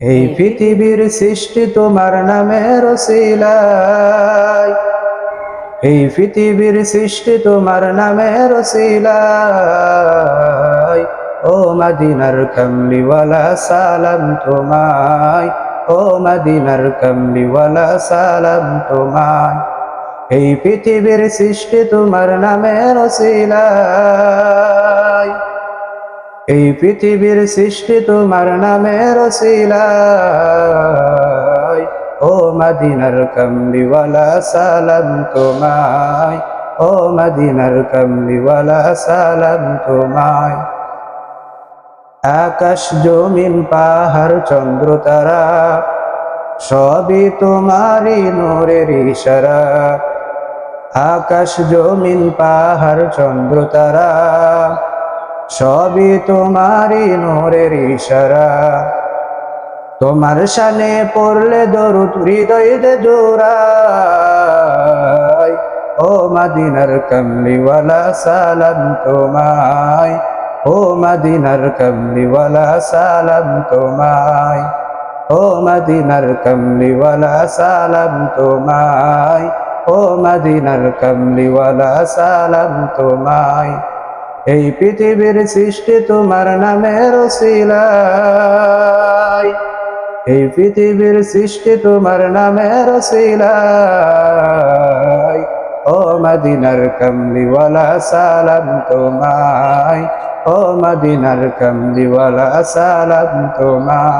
এই পৃথিবীর সৃষ্টি তোমার নামের রসিলাই এই পৃথিবীর সৃষ্টি তোমার নামের রসিলাই ও মদিনার কমলিওয়ালা সালাম তোমায়। ও মদিনার কমলিওয়ালা সালাম তোমায়। এই পৃথিবীর সৃষ্টি তোমার নামের রসিলাই এই পৃথিবীর সৃষ্টি তোমার নামে রসিলাই ও মদিনার কমলিওয়ালা, সালাম তোমায়। ও মদিনার কমলিওয়ালা, সালাম তোমায়। আকাশ, জমিন, পাহাড়, চন্দ্র, তারা সবই তোমারই নোরের ইশারা। আকাশ, জমিন, পাহাড়, চন্দ্র, তারা সবই তোমারই নোরের ইশারা। তোমার শানে পড়লে দরুদ, হৃদয়ে জোড়াই। ও মদিনার কমলিওয়ালা, সালাম তোমায়। ও মদিনার কমলিওয়ালা, সালাম তোমায়। ও মদিনার কমলিওয়ালা, সালাম তোমায়। ও মদিনার কমলিওয়ালা, সালাম তোমায়। এই পৃথিবীর সৃষ্টি তোমার নামে রসিলাই এই পৃথিবীর সৃষ্টি তোমার নামে রসিলাই ও মদিনার কমলিওয়ালা, সালাম তোমায়। ও মদিনার কমলিওয়ালা, সালাম তোমায়।